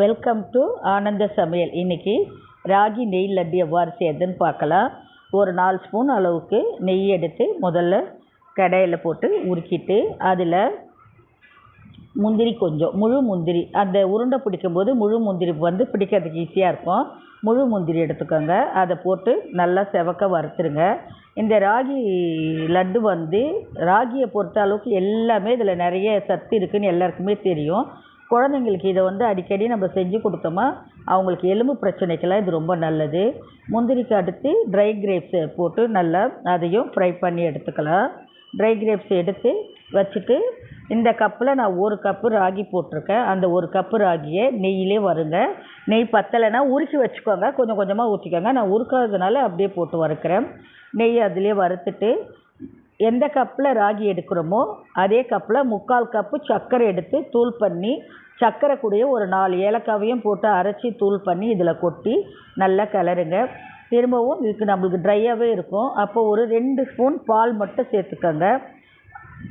Welcome to ஆனந்த சமையல். இன்னைக்கு ராகி நெய் லட்டு எவ்வாறு செய்யறதுன்னு பார்க்கலாம். ஒரு நாலு ஸ்பூன் அளவுக்கு நெய் எடுத்து முதல்ல கடையில் போட்டு உருக்கிட்டு அதில் முந்திரி கொஞ்சம் முழு முந்திரி. அந்த உருண்டை பிடிக்கும்போது முழு முந்திரி வந்து பிடிக்கிறதுக்கு ஈஸியாக இருக்கும். முழு முந்திரி எடுத்துக்கோங்க. அதை போட்டு நல்லா செவக்க வறுத்துருங்க. இந்த ராகி லட்டு வந்து ராகியை பொறுத்த அளவுக்கு எல்லாமே இதில் நிறைய சத்து இருக்குதுன்னு எல்லாருக்குமே தெரியும். குழந்தைங்களுக்கு இதை வந்து அடிக்கடி நம்ம செஞ்சு கொடுத்தோமா அவங்களுக்கு எலும்பு பிரச்சனைக்கெல்லாம் இது ரொம்ப நல்லது. முந்திரிக்கு அடுத்து ட்ரை கிரேப்ஸை போட்டு நல்லா அதையும் ஃப்ரை பண்ணி எடுத்துக்கலாம். ட்ரை கிரேப்ஸ் எடுத்து வச்சுட்டு இந்த கப்பில் நான் ஒரு கப்பு ராகி போட்டிருக்கேன். அந்த ஒரு கப்பு ராகியை நெய்யிலே வருங்க நெய் பத்தலைன்னா உருக்கி வச்சுக்கோங்க. கொஞ்சம் கொஞ்சமாக ஊற்றிக்கோங்க நான் உருக்காததுனால அப்படியே போட்டு வறுக்கிறேன். நெய் அதிலே வறுத்துட்டு எந்த கப்பில் ராகி எடுக்கிறோமோ அதே கப்பில் முக்கால் கப்பு சர்க்கரை எடுத்து தூள் பண்ணி சர்க்கரை கூடயே ஒரு நாலு ஏலக்காவையும் போட்டு அரைச்சி தூள் பண்ணி இதில் கொட்டி நல்லா கிளருங்க திரும்பவும் இதுக்கு நம்மளுக்கு ட்ரையாகவே இருக்கும். அப்போ ஒரு ரெண்டு ஸ்பூன் பால் மட்டும் சேர்த்துக்கோங்க.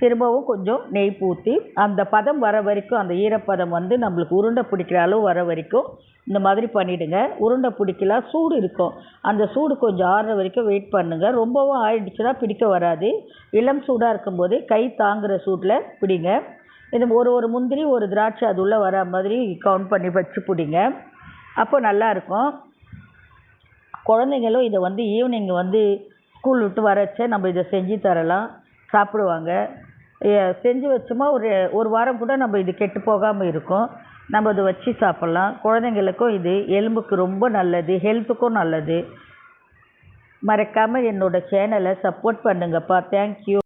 திரும்பவும் கொஞ்சம் நெய் ஊற்றி அந்த பதம் வர வரைக்கும் அந்த ஈரப்பதம் வந்து நம்மளுக்கு உருண்டை பிடிக்கிற அளவு வர வரைக்கும் இந்த மாதிரி பண்ணிவிடுங்க உருண்டை பிடிக்கலாம் சூடு இருக்கும். அந்த சூடு கொஞ்சம் ஆறுற வரைக்கும் வெயிட் பண்ணுங்கள் ரொம்பவும் ஆயிடுச்சுன்னா பிடிக்க வராது. இளம் சூடாக இருக்கும்போது கை தாங்குகிற சூட்டில் பிடிங்க. இது ஒரு ஒரு முந்திரி ஒரு திராட்சை அது உள்ளே வர மாதிரி கவுண்ட் பண்ணி வச்சு பிடிங்க. அப்போ நல்லாயிருக்கும் குழந்தைங்களும் இதை வந்து ஈவினிங் வந்து ஸ்கூல் விட்டு வரச்ச நம்ம இதை செஞ்சு தரலாம். சாப்பிடுவாங்க. செஞ்சு வச்சோமா ஒரு ஒரு வாரம் கூட நம்ம இது கெட்டு போகாமல் இருக்கும். நம்ம அதை வச்சு சாப்பிட்லாம். குழந்தைங்களுக்கும் இது எலும்புக்கு ரொம்ப நல்லது ஹெல்த்துக்கும் நல்லது. மறக்காமல் என்னோடய சேனலை சப்போர்ட் பண்ணுங்கப்பா. தேங்க்யூ